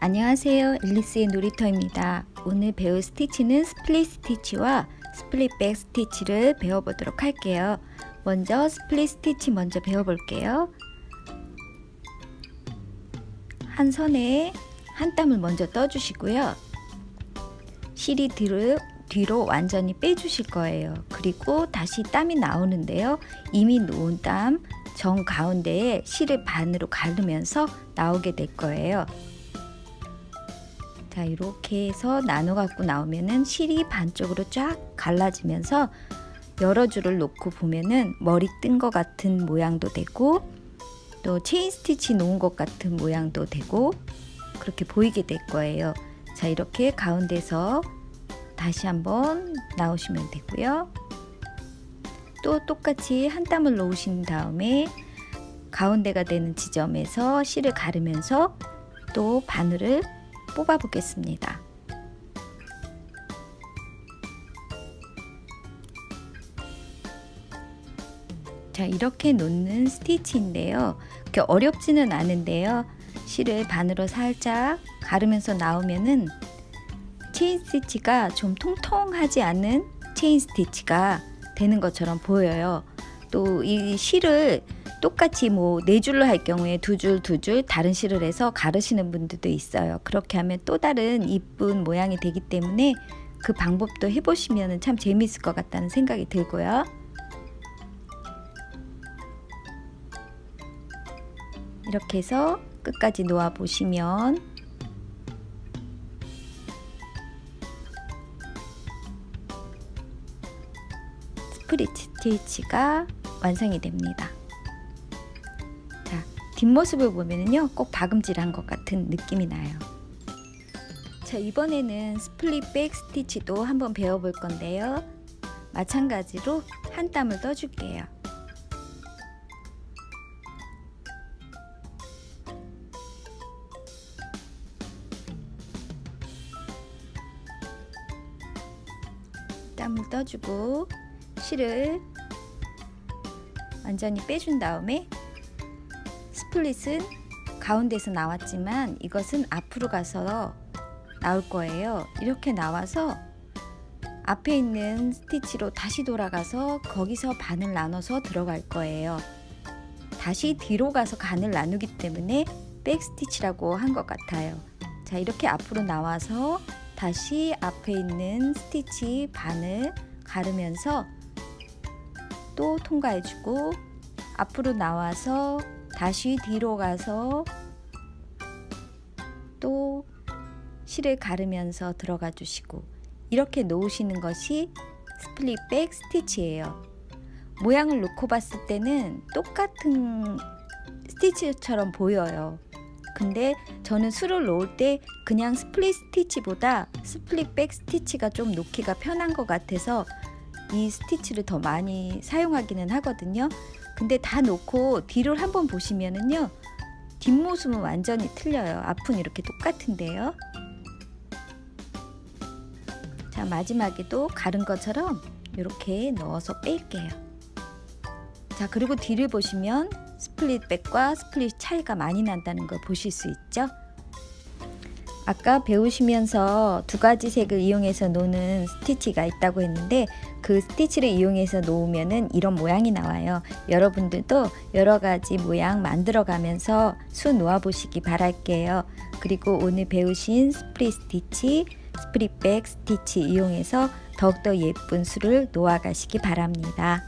안녕하세요. 앨리스의 놀이터입니다. 오늘 배울 스티치는 스플릿 스티치와 스플릿 백 스티치를 배워보도록 할게요. 먼저 스플릿 스티치 먼저 배워볼게요. 한 선에 한 땀을 먼저 떠주시고요. 실이 뒤로, 뒤로 완전히 빼주실 거예요. 그리고 다시 땀이 나오는데요. 이미 놓은 땀 정 가운데에 실을 반으로 가르면서 나오게 될 거예요. 자 이렇게 해서 나눠 갖고 나오면은 실이 반쪽으로 쫙 갈라지면서 여러 줄을 놓고 보면은 머리 뜬 것 같은 모양도 되고 또 체인 스티치 놓은 것 같은 모양도 되고 그렇게 보이게 될 거예요. 자 이렇게 가운데서 다시 한번 나오시면 되고요. 또 똑같이 한 땀을 놓으신 다음에 가운데가 되는 지점에서 실을 가르면서 또 바늘을 뽑아 보겠습니다. 자, 이렇게 놓는 스티치인데요. 그렇게 어렵지는 않은데요. 실을 반으로 살짝 가르면서 나오면은 체인 스티치가 좀 통통하지 않은 체인 스티치가 되는 것처럼 보여요. 또 이 실을 똑같이 뭐 네 줄로 할 경우에 두 줄 두 줄 다른 실을 해서 가르시는 분들도 있어요. 그렇게 하면 또 다른 이쁜 모양이 되기 때문에 그 방법도 해보시면 참 재미있을 것 같다는 생각이 들고요. 이렇게 해서 끝까지 놓아 보시면 스프릿 스티치가 완성이 됩니다. 자, 뒷모습을 보면은요, 꼭 박음질한 것 같은 느낌이 나요. 자, 이번에는 스플릿 백 스티치도 한번 배워볼 건데요. 마찬가지로 한 땀을 떠줄게요. 땀을 떠주고 실을 완전히 빼준 다음에 스플릿은 가운데서 나왔지만 이것은 앞으로 가서 나올 거예요. 이렇게 나와서 앞에 있는 스티치로 다시 돌아가서 거기서 반을 나눠서 들어갈 거예요. 다시 뒤로 가서 간을 나누기 때문에 백 스티치라고 한 것 같아요. 자, 이렇게 앞으로 나와서 다시 앞에 있는 스티치 반을 가르면서 또 통과해주고 앞으로 나와서 다시 뒤로 가서 또 실을 가르면서 들어가 주시고 이렇게 놓으시는 것이 스플릿 백 스티치예요. 모양을 놓고 봤을 때는 똑같은 스티치처럼 보여요. 근데 저는 술을 놓을 때 그냥 스플릿 스티치보다 스플릿 백 스티치가 좀 놓기가 편한 것 같아서 이 스티치를 더 많이 사용하기는 하거든요. 근데 다 놓고 뒤를 한번 보시면은요. 뒷모습은 완전히 틀려요. 앞은 이렇게 똑같은데요. 자, 마지막에도 가른 것처럼 이렇게 넣어서 뺄게요. 자, 그리고 뒤를 보시면 스플릿 백과 스플릿 차이가 많이 난다는 걸 보실 수 있죠. 아까 배우시면서 두 가지 색을 이용해서 노는 스티치가 있다고 했는데 그 스티치를 이용해서 놓으면은 이런 모양이 나와요. 여러분들도 여러 가지 모양 만들어 가면서 수 놓아 보시기 바랄게요. 그리고 오늘 배우신 스플릿 스티치, 스플릿 백 스티치 이용해서 더욱더 예쁜 수를 놓아 가시기 바랍니다.